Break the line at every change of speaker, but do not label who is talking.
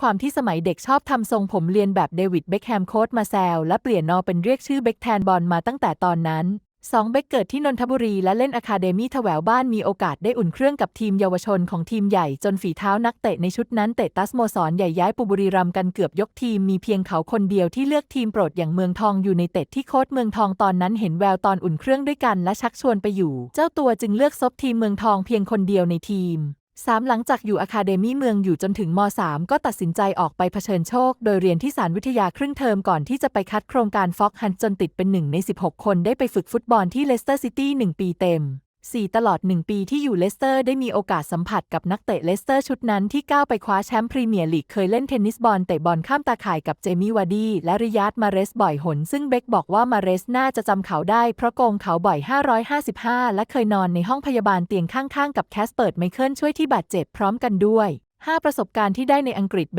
ความที่สมัยเด็กชอบทำทรงผมเรียนแบบเดวิดเบคแฮมโค้ดมาแซวและเปลี่ยนนอเป็นเรียกชื่อเบคแทนบอลมาตั้งแต่ตอนนั้นสองเบคเกิดที่นนทบุรีและเล่นอะคาเดมี่ถแววบ้านมีโอกาสได้อุ่นเครื่องกับทีมเยาวชนของทีมใหญ่จนฝีเท้านักเตะในชุดนั้นเตะตัสโมสรใหญ่ย้ายปุบุรีรัมกันเกือบยกทีมมีเพียงเขาคนเดียวที่เลือกทีมโปรดอย่างเมืองทองอยู่ในเต็ดที่โค้ดเมืองทองตอนนั้นเห็นแววตอนอุ่นเครื่องด้วยกันและชักชวนไปอยู่ เจ้าตัวจึงเลือกซบทีมเมืองทองเพียงคนเดียวในทีม สามหลังจากอยู่อะคาเดมี่เมืองอยู่จนถึงม .3 ก็ตัดสินใจออกไปเผชิญโชค โดยเรียนที่สารวิทยาครึ่งเทอมก่อนที่จะไปคัดโครงการฟ็อกฮันจนติดเป็นหนึ่งใน 16 คนได้ไปฝึกฟุตบอลที่เลสเตอร์ซิตี้1ปีเต็ม 4 ตลอด 1 ปีที่อยู่เลสเตอร์ได้มีโอกาสสัมผัสกับนักเตะเลสเตอร์ชุดนั้นที่ก้าวไปคว้าแชมป์พรีเมียร์ลีกเคยเล่นเทนนิสบอลเตะบอลข้ามตาข่ายกับเจมี่วาร์ดีและริยาดมาเรสบ่อยหน ซึ่งเบคบอกว่ามาเรสน่าจะจำเขาได้เพราะโกงเขาบ่อย 555 และเคยนอนในห้องพยาบาลเตียงข้างๆ กับแคสเปิร์ดไมเคิลช่วยที่บาดเจ็บพร้อมกันด้วย 5 ประสบการณ์ที่ได้ในอังกฤษเบค